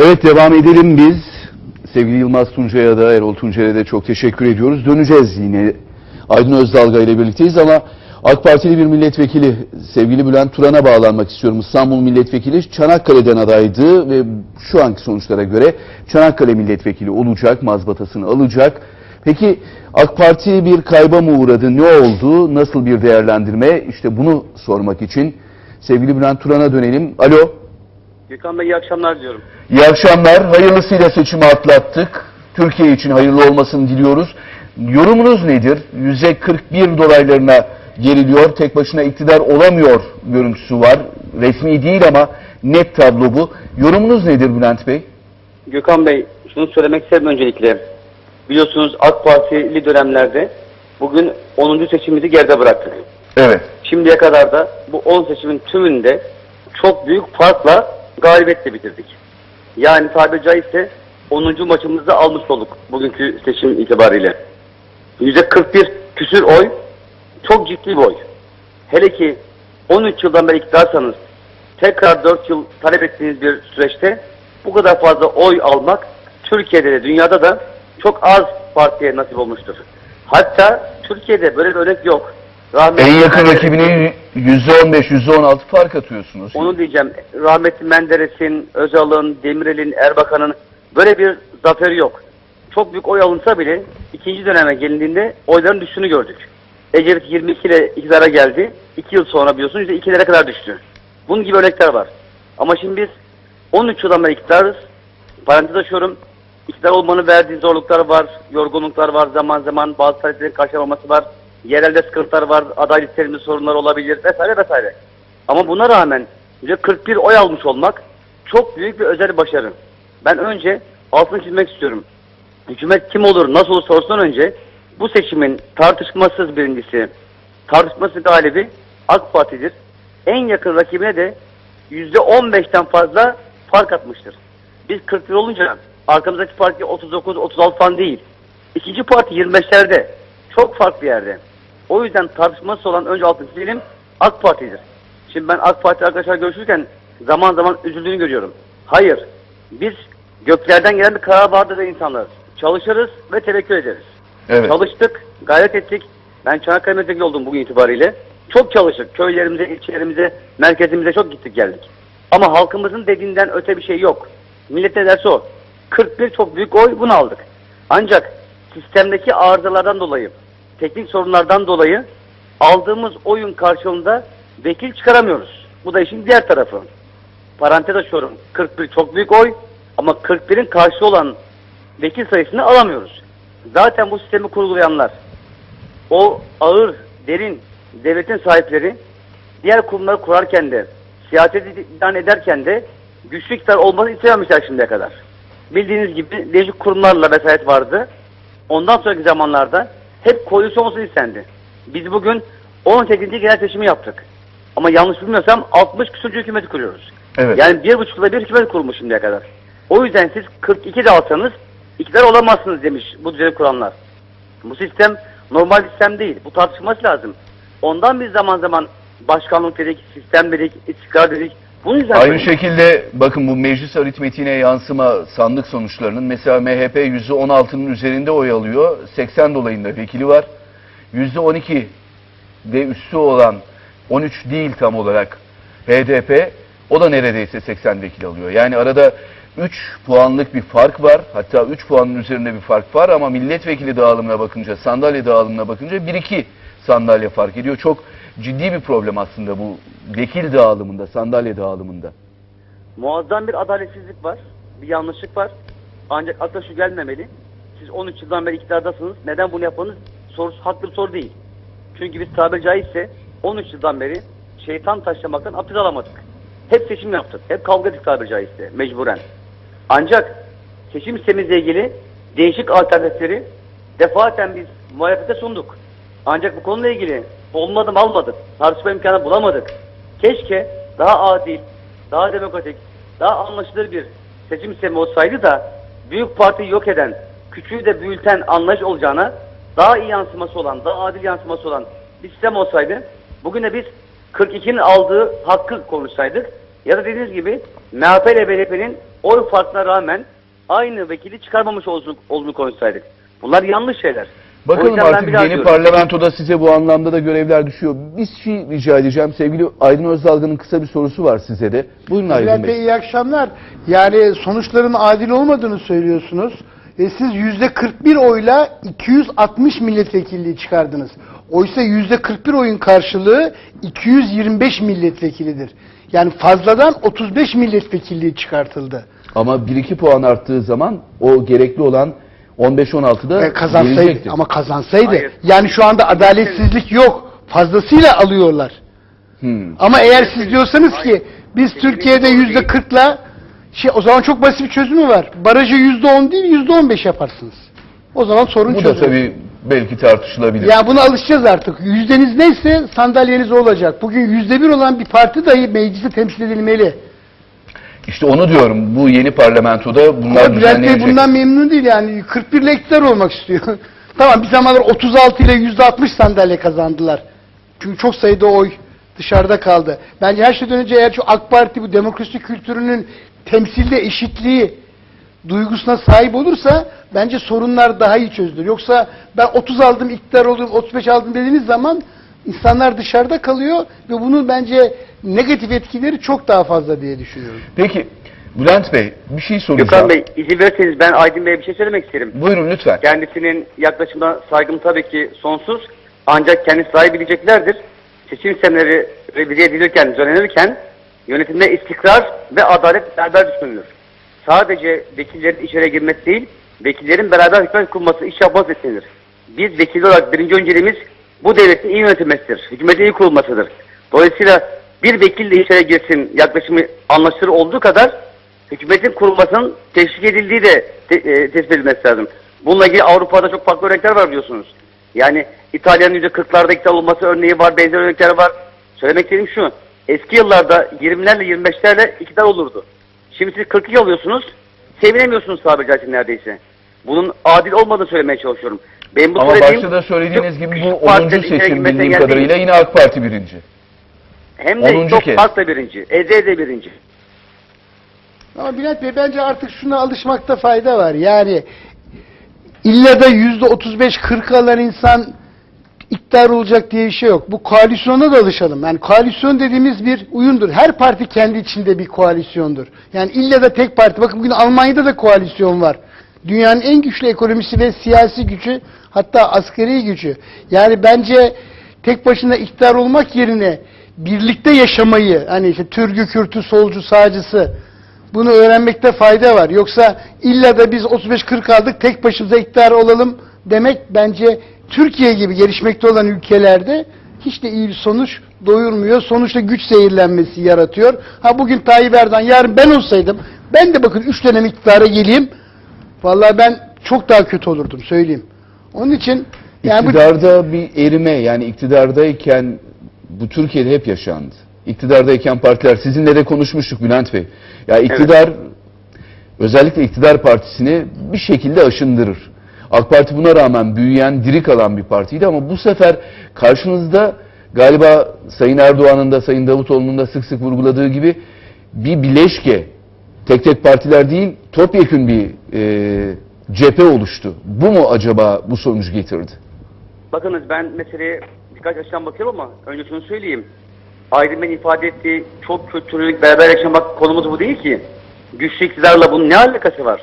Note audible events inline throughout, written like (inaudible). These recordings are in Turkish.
Evet devam edelim biz. Sevgili Yılmaz Tuncay'a da Erol Tuncay'a da çok teşekkür ediyoruz. Döneceğiz yine Aydın Özdalga ile birlikteyiz ama AK Partili bir milletvekili sevgili Bülent Turan'a bağlanmak istiyorum. İstanbul milletvekili Çanakkale'den adaydı ve şu anki sonuçlara göre Çanakkale milletvekili olacak, mazbatasını alacak. Peki AK Parti bir kayba mı uğradı? Ne oldu? Nasıl bir değerlendirme? İşte bunu sormak için sevgili Bülent Turan'a dönelim. Alo. Gökhan Bey iyi akşamlar diyorum. İyi akşamlar. Hayırlısıyla seçimi atlattık. Türkiye için hayırlı olmasını diliyoruz. Yorumunuz nedir? %41 dolaylarına geriliyor. Tek başına iktidar olamıyor görüntüsü var. Resmi değil ama net tablo bu. Yorumunuz nedir Bülent Bey? Gökhan Bey şunu söylemek isterim öncelikle. Biliyorsunuz AK Partili dönemlerde bugün 10. seçimimizi geride bıraktık. Evet. Şimdiye kadar da bu 10 seçimin tümünde çok büyük farkla galibiyetle bitirdik. Yani tabiri caizse 10. maçımızı almış olduk bugünkü seçim itibariyle. %41 küsür oy çok ciddi bir oy. Hele ki 13 yıldan beri iktidarsanız tekrar 4 yıl talep ettiğiniz bir süreçte bu kadar fazla oy almak Türkiye'de de dünyada da çok az partiye nasip olmuştur. Hatta Türkiye'de böyle bir örnek yok. Rahmetli En yakın rakibine %15, %16 fark atıyorsunuz. Onu diyeceğim. Rahmetli Menderes'in, Özal'ın, Demirel'in, Erbakan'ın böyle bir zaferi yok. Çok büyük oy alınsa bile ikinci döneme gelindiğinde oyların düştüğünü gördük. Ecevit 22 ile iktidara geldi. 2 yıl sonra biliyorsunuz %2'lere kadar düştü. Bunun gibi örnekler var. Ama şimdi biz 13 yıldan beri iktidarız. Parantez açıyorum. İktidar olmanın verdiği zorluklar var, yorgunluklar var, zaman zaman bazı taleplerin karşılamaması var. Yerelde sıkıntılar var, aday listelerinde sorunlar olabilir vesaire vesaire. Ama buna rağmen %41 oy almış olmak çok büyük bir özel başarı. Ben önce altını çizmek istiyorum. Hükümet kim olur, nasıl olur sorusundan önce bu seçimin tartışmasız birincisi, tartışmasız galibi AK Parti'dir. En yakın rakibine de %15'ten fazla fark atmıştır. Biz 41 olunca arkamızdaki parti 39, 36 falan değil. İkinci parti 25'lerde. Çok farklı yerde. O yüzden tartışması olan önce altını çizelim AK Parti'dir. Şimdi ben AK Parti arkadaşlar görüşürken zaman zaman üzüldüğünü görüyorum. Hayır. Biz göklerden gelen bir karar vardır da insanlarız. Çalışırız ve tevekkül ederiz. Evet. Çalıştık, gayret ettik. Ben Çanakkale milletvekili oldum bugün itibariyle. Çok çalıştık. Köylerimize, ilçelerimize, merkezimize çok gittik geldik. Ama halkımızın dediğinden öte bir şey yok. Millet ne derse o. 41 çok büyük oy bunu aldık. Ancak sistemdeki arızalardan dolayı, teknik sorunlardan dolayı aldığımız oyun karşılığında vekil çıkaramıyoruz. Bu da işin diğer tarafı. Parantez açıyorum. 41 çok büyük oy ama 41'in karşı olan vekil sayısını alamıyoruz. Zaten bu sistemi kurgulayanlar, o ağır, derin devletin sahipleri diğer kurumları kurarken de, siyaset ilan ederken de güçlü iktidar olmasını istememişler şimdiye kadar. Bildiğiniz gibi değişik kurumlarla vesayet vardı. Ondan sonraki zamanlarda hep koalisyon olsun istendi. Biz bugün 18. genel seçimi yaptık. Ama yanlış bilmiyorsam 60 küsurcu hükümeti kuruyoruz. Evet. Yani bir buçuk yılda bir hükümet kurulmuş şimdiye kadar. O yüzden siz 42 de alsanız iktidar olamazsınız demiş bu düzeni kuranlar. Bu sistem normal sistem değil. Bu tartışılması lazım. Ondan biz zaman zaman başkanlık dedik, sistem dedik, istikrar dedik. Bunun yüzden Aynı şekilde bakın bu meclis aritmetiğine yansıma sandık sonuçlarının mesela MHP %16'nın üzerinde oy alıyor. 80 dolayında vekili var. %12 ve üstü olan 13 değil tam olarak HDP o da neredeyse 80 vekil alıyor. Yani arada 3 puanlık bir fark var. Hatta 3 puanın üzerinde bir fark var ama milletvekili dağılımına bakınca, sandalye dağılımına bakınca 1-2 sandalye fark ediyor. Çok ciddi bir problem aslında bu vekil dağılımında, sandalye dağılımında. Muazzam bir adaletsizlik var. Bir yanlışlık var. Ancak akla şu gelmemeli. Siz 13 yıldan beri iktidardasınız. Neden bunu yapmanız sorusu haklı bir soru değil. Çünkü biz tabiri caizse 13 yıldan beri şeytan taşlamaktan abdest alamadık. Hep seçim yaptık. Hep kavga ettik tabiri caizse mecburen. Ancak seçim sistemimizle ilgili değişik alternatifleri defaten biz muhalefete sunduk. Ancak bu konuyla ilgili olmadı mı almadık. Tartışma imkanı bulamadık. Keşke daha adil, daha demokratik, daha anlaşılır bir seçim sistemi olsaydı da büyük partiyi yok eden, küçüğü de büyüten anlayış olacağına daha iyi yansıması olan, daha adil yansıması olan bir sistem olsaydı bugün de biz 42'nin aldığı hakkı konuşsaydık ya da dediğiniz gibi MHP ile BDP'nin oy farkına rağmen aynı vekili çıkarmamış olduğunu, olduğunu konuşsaydık. Bunlar yanlış şeyler. Bakalım artık yeni diyorum. parlamentoda size bu anlamda da görevler düşüyor. Bir şey rica edeceğim. Sevgili Aydın Özdalgın'ın kısa bir sorusu var size de. Buyurun Aydın Bülent Bey Bey. iyi akşamlar. Yani sonuçların adil olmadığını söylüyorsunuz. Ve siz yüzde 41 oyla 260 milletvekilliği çıkardınız. Oysa yüzde 41 oyun karşılığı 225 milletvekilidir. Yani fazladan 35 milletvekilliği çıkartıldı. Ama 1-2 puan arttığı zaman o gerekli olan 15-16'da E, kazansaydı gelecektir. ama kazansaydı. Hayır. Yani şu anda adaletsizlik yok. Fazlasıyla alıyorlar. Hmm. Ama eğer siz diyorsanız ki biz Türkiye'de yüzde kırkla şey o zaman çok basit bir çözümü var. Barajı yüzde on değil yüzde on beş yaparsınız. O zaman sorun Bu da çözülür. tabii belki tartışılabilir. Ya buna alışacağız artık. Yüzdeniz neyse sandalyeniz olacak. Bugün yüzde bir olan bir parti dahi mecliste temsil edilmeli. İşte onu diyorum. Bu yeni parlamentoda bunlar Ama Bülent Bey bundan memnun değil yani. 41 ile iktidar olmak istiyor. (laughs) tamam bir zamanlar 36 ile yüzde 60 sandalye kazandılar. Çünkü çok sayıda oy dışarıda kaldı. Bence her şeyden önce eğer şu AK Parti bu demokrasi kültürünün temsilde eşitliği duygusuna sahip olursa bence sorunlar daha iyi çözülür. Yoksa ben 30 aldım iktidar oldum 35 aldım dediğiniz zaman insanlar dışarıda kalıyor ve bunun bence negatif etkileri çok daha fazla diye düşünüyorum. Peki Bülent Bey bir şey soracağım. Gökhan Bey izin verirseniz ben Aydın Bey'e bir şey söylemek isterim. Buyurun lütfen. Kendisinin yaklaşımına saygım tabii ki sonsuz. Ancak kendisi sahibi bileceklerdir. Seçim sistemleri revize edilirken, düzenlenirken yönetimde istikrar ve adalet beraber düşünülür. Sadece vekillerin içeri girmesi değil, vekillerin beraber hükümet kurması, iş yapması istenilir. Biz vekil olarak birinci önceliğimiz bu devletin iyi yönetilmesidir. Hükümetin iyi kurulmasıdır. Dolayısıyla bir vekil de içeri girsin yaklaşımı anlaşılır olduğu kadar hükümetin kurulmasının teşvik edildiği de te- e, tespit edilmesi lazım. Bununla ilgili Avrupa'da çok farklı örnekler var biliyorsunuz. Yani İtalya'nın %40'larda iktidar olması örneği var, benzer örnekler var. Söylemek istediğim şu, eski yıllarda 20'lerle 25'lerle iktidar olurdu. Şimdi siz 42 alıyorsunuz, sevinemiyorsunuz tabiri caizse neredeyse. Bunun adil olmadığını söylemeye çalışıyorum. Benim bu Ama söylediğim başta da söylediğiniz gibi bu 10. partilerin içeri seçim bildiğim kadarıyla değil. yine AK Parti birinci. Hem de 10. çok kez. farklı birinci, eze eze birinci. Ama Bülent Bey bence artık şuna alışmakta fayda var. Yani illa da yüzde 35-40 alan insan iktidar olacak diye bir şey yok. Bu koalisyona da alışalım. Yani koalisyon dediğimiz bir uyumdur. Her parti kendi içinde bir koalisyondur. Yani illa da tek parti. Bakın bugün Almanya'da da koalisyon var. Dünyanın en güçlü ekonomisi ve siyasi gücü hatta askeri gücü. Yani bence tek başına iktidar olmak yerine birlikte yaşamayı hani işte Türk'ü, Kürt'ü, solcu, sağcısı bunu öğrenmekte fayda var. Yoksa illa da biz 35-40 aldık tek başımıza iktidar olalım demek bence Türkiye gibi gelişmekte olan ülkelerde hiç de iyi bir sonuç doyurmuyor. Sonuçta güç zehirlenmesi yaratıyor. Ha bugün Tayyip Erdoğan yarın ben olsaydım ben de bakın 3 dönem iktidara geleyim. Vallahi ben çok daha kötü olurdum söyleyeyim. Onun için yani bu İktidarda bir erime yani iktidardayken bu Türkiye'de hep yaşandı. İktidardayken partiler sizinle de konuşmuştuk Bülent Bey. Ya iktidar özellikle iktidar partisini bir şekilde aşındırır. AK Parti buna rağmen büyüyen, diri kalan bir partiydi ama bu sefer karşınızda galiba Sayın Erdoğan'ın da Sayın Davutoğlu'nun da sık sık vurguladığı gibi bir bileşke, tek tek partiler değil, topyekün bir e, cephe oluştu. Bu mu acaba bu sonucu getirdi? Bakınız ben meseleye birkaç açıdan bakıyorum ama önce şunu söyleyeyim. Aydın Bey'in ifade ettiği çok kültürlülük beraber yaşamak konumuz bu değil ki. Güçlü iktidarla bunun ne alakası var?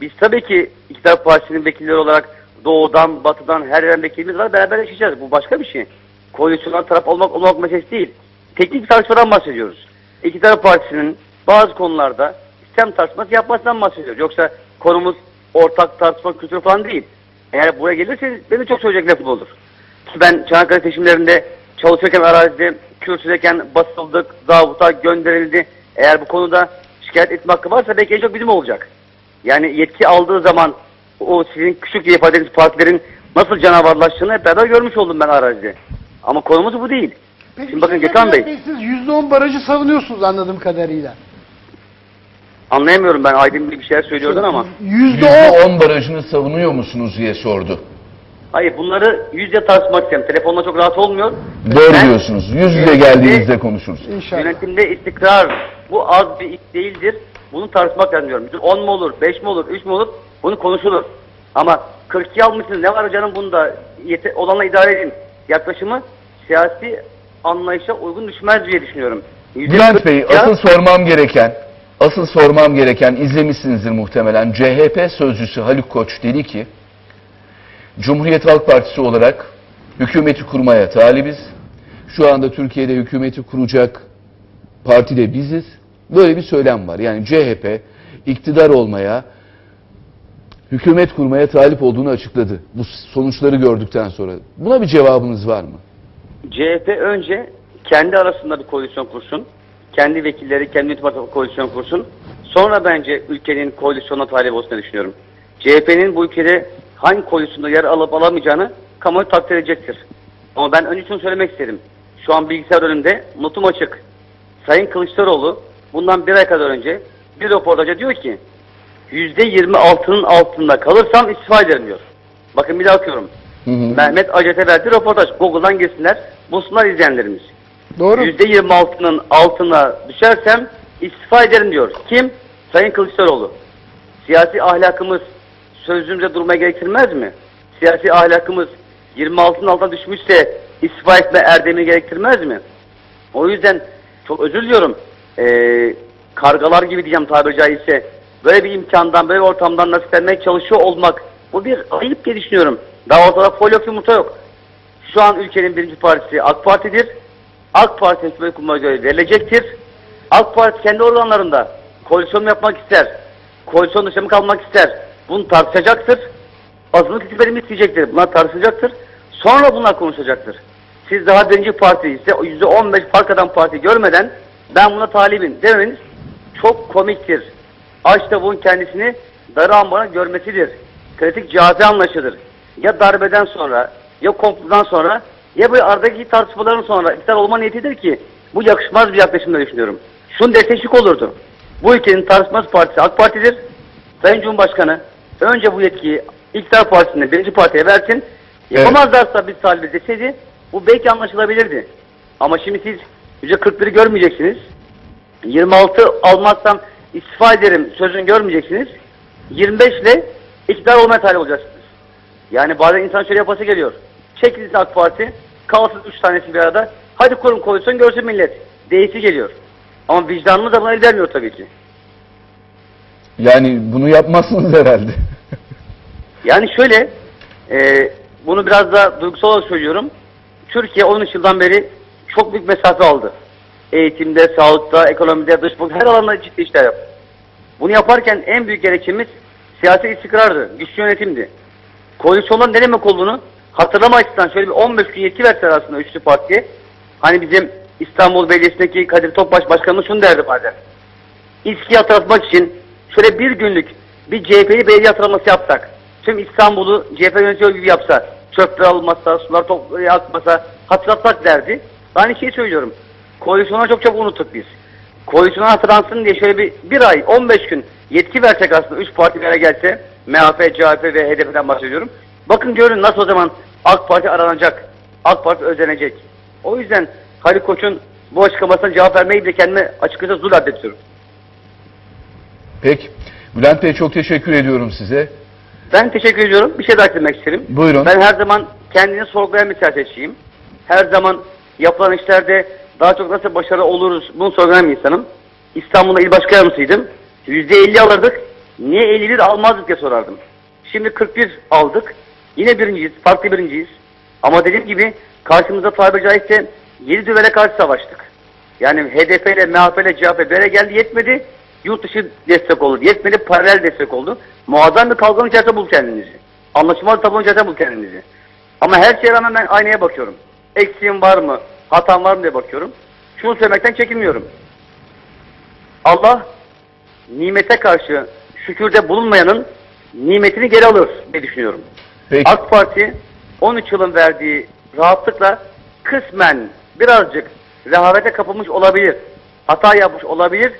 Biz tabii ki iktidar partisinin vekilleri olarak doğudan, batıdan her yerden vekilimiz var beraber yaşayacağız. Bu başka bir şey. Koalisyondan taraf olmak olmamak meselesi değil. Teknik bir tartışmadan bahsediyoruz. İktidar partisinin bazı konularda sistem tartışması yapmasından bahsediyoruz. Yoksa konumuz ortak tartışma kültürü falan değil. Eğer buraya gelirseniz benim çok söyleyecek lafım olur. Ben Çanakkale seçimlerinde çalışırken arazide, kürsüdeyken basıldık, zabıta gönderildi. Eğer bu konuda şikayet etme hakkı varsa belki en çok bizim olacak. Yani yetki aldığı zaman o sizin küçük diye ifade ettiğiniz partilerin nasıl canavarlaştığını hep beraber görmüş oldum ben arazide. Ama konumuz bu değil. Peki, Şimdi bakın Gökhan Bey. siz %10 barajı savunuyorsunuz anladığım kadarıyla. Anlayamıyorum ben Aydın Bey bir şeyler söylüyordun ama. %10 %10 barajını savunuyor musunuz diye sordu. Hayır bunları yüzde tartışmak istedim. Telefonla çok rahat olmuyor. Doğru Ben- diyorsunuz. Yüz yüze geldiğinizde konuşuruz. inşallah. Yönetimde istikrar bu az bir iş değildir. Bunu tartışmak lazım diyorum. 10 mu olur, 5 mi olur, 3 mü olur? Bunu konuşulur. Ama 42 almışsınız ne var canım bunda yete, olanla idare edin yaklaşımı siyasi anlayışa uygun düşmez diye düşünüyorum. Bülent Bey %42 asıl sormam gereken asıl sormam gereken izlemişsinizdir muhtemelen. CHP sözcüsü Haluk Koç dedi ki Cumhuriyet Halk Partisi olarak hükümeti kurmaya talibiz. Şu anda Türkiye'de hükümeti kuracak parti de biziz. Böyle bir söylem var. Yani CHP iktidar olmaya, hükümet kurmaya talip olduğunu açıkladı. Bu sonuçları gördükten sonra. Buna bir cevabınız var mı? CHP önce kendi arasında bir koalisyon kursun. Kendi vekilleri, kendi ittifakı koalisyon kursun. Sonra bence ülkenin koalisyona talip olsun düşünüyorum. CHP'nin bu ülkede hangi koalisyonda yer alıp alamayacağını kamuoyu takdir edecektir. Ama ben önce şunu söylemek isterim. Şu an bilgisayar önünde notum açık. Sayın Kılıçdaroğlu bundan bir ay kadar önce bir röportajda diyor ki %26'nın altında kalırsam istifa ederim diyor. Bakın bir daha okuyorum. Hı hı. Mehmet Acet'e verdiği röportaj. Google'dan girsinler. Bulsunlar izleyenlerimiz. Doğru. %26'nın altına düşersem istifa ederim diyor. Kim? Sayın Kılıçdaroğlu. Siyasi ahlakımız sözümüze durmaya gerektirmez mi? Siyasi ahlakımız 26'nın altına düşmüşse istifa etme erdemi gerektirmez mi? O yüzden çok özür diliyorum. Ee, kargalar gibi diyeceğim tabiri caizse. Böyle bir imkandan, böyle bir ortamdan nasiplenmeye çalışıyor olmak. Bu bir ayıp diye düşünüyorum. Daha ortada folyo yumurta yok. Şu an ülkenin birinci partisi AK Parti'dir. AK Parti hükümet kurma görevi verilecektir. AK Parti kendi organlarında koalisyon yapmak ister. Koalisyon dışı mı kalmak ister. Bunu tartışacaktır. Azınlık hükümetimi isteyecektir. Bunlar tartışacaktır. Sonra bunlar konuşacaktır. Siz daha birinci parti ise %15 fark eden parti görmeden ben buna talibim demeniz çok komiktir. Aç tavuğun kendisini darı ambara görmesidir. Kritik cazi anlaşılır. Ya darbeden sonra ya komplodan sonra ya böyle aradaki tartışmaların sonra iktidar olma niyetidir ki bu yakışmaz bir yaklaşımda düşünüyorum. Şunu şık olurdu. Bu ülkenin tartışmaz partisi AK Parti'dir. Sayın Cumhurbaşkanı önce bu yetkiyi iktidar partisine birinci partiye versin. Yapamazlarsa biz talibi deseydi bu belki anlaşılabilirdi. Ama şimdi siz %41'i görmeyeceksiniz. 26 almazsam istifa ederim sözünü görmeyeceksiniz. 25 ile iktidar olmaya talip olacaksınız. Yani bazen insan şöyle yapası geliyor. Çekilsin AK Parti, kalsın 3 tanesi bir arada. Hadi kurun koalisyon görsün millet. Değişi geliyor. Ama vicdanımız da buna el vermiyor tabii ki. Yani bunu yapmazsınız herhalde. (laughs) Yani şöyle, e, bunu biraz da duygusal olarak söylüyorum. Türkiye 13 yıldan beri çok büyük mesafe aldı. Eğitimde, sağlıkta, ekonomide, dış politika her alanda ciddi işler yaptı. Bunu yaparken en büyük gerekçemiz siyasi istikrardı, güçlü yönetimdi. Koalisyonların ne demek olduğunu hatırlama açısından şöyle bir 15 gün yetki verseler aslında üçlü partiye. Hani bizim İstanbul Belediyesi'ndeki Kadir Topbaş Başkanımız şunu derdi bazen. İSKİ'yi hatırlatmak için şöyle bir günlük bir CHP'li belediye hatırlaması yapsak. Tüm İstanbul'u CHP yönetiyor gibi yapsa. Çöpler alınmasa, sular top akmasa hatırlatsak derdi. Ben şeyi söylüyorum. Koalisyona çok çok unuttuk biz. Koalisyona hatırlansın diye şöyle bir, bir ay, 15 gün yetki versek aslında 3 parti bir gelse MHP, CHP ve HDP'den bahsediyorum. Bakın görün nasıl o zaman AK Parti aranacak. AK Parti özenecek. O yüzden Haluk Koç'un bu açıklamasına cevap vermeyi de kendime açıkçası zul addediyorum. Peki. Bülent Bey çok teşekkür ediyorum size. Ben teşekkür ediyorum. Bir şey daha eklemek isterim. Buyurun. Ben her zaman kendini sorgulayan bir siyasetçiyim. Her zaman yapılan işlerde daha çok nasıl başarılı oluruz bunu sorgulayan bir insanım. İstanbul'da il başkan yardımcısıydım. %50 alırdık. Niye 51 almazdık diye sorardım. Şimdi 41 aldık. Yine birinciyiz. Farklı birinciyiz. Ama dediğim gibi karşımızda tabiri caizse 7 düvele karşı savaştık. Yani HDP ile MHP ile CHP araya geldi yetmedi. Yurt dışı destek oldu. Yetmedi paralel destek oldu. Muazzam bir kavganın içerisinde bul kendinizi. Anlaşılmaz tablonun içerisinde bul kendinizi. Ama her şeye rağmen ben aynaya bakıyorum. Eksiğim var mı? Hatam var mı diye bakıyorum. Şunu söylemekten çekinmiyorum. Allah nimete karşı şükürde bulunmayanın nimetini geri alır diye düşünüyorum. Peki. AK Parti 13 yılın verdiği rahatlıkla kısmen birazcık rehavete kapılmış olabilir. Hata yapmış olabilir.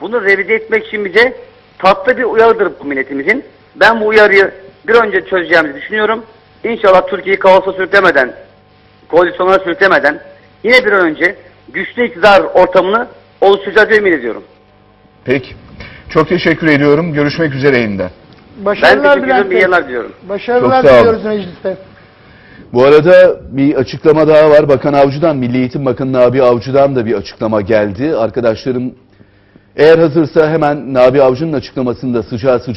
Bunu revize etmek için bize tatlı bir uyarıdır bu milletimizin. Ben bu uyarıyı bir önce çözeceğimizi düşünüyorum. İnşallah Türkiye'yi kaosa sürüklemeden, koalisyonlara sürüklemeden yine bir önce güçlü iktidar ortamını oluşturacağız diye ümit ediyorum. Peki. Çok teşekkür ediyorum. Görüşmek üzere yeniden. Ben Başarılar teşekkür Bülent ederim. Yıllar diliyorum. Başarılar Çok sağ olun. diliyoruz mecliste. Bu arada bir açıklama daha var. Bakan Avcı'dan, Milli Eğitim Bakanı Nabi Avcı'dan da bir açıklama geldi. Arkadaşlarım eğer hazırsa hemen Nabi Avcı'nın açıklamasını da sıcağı sıcağı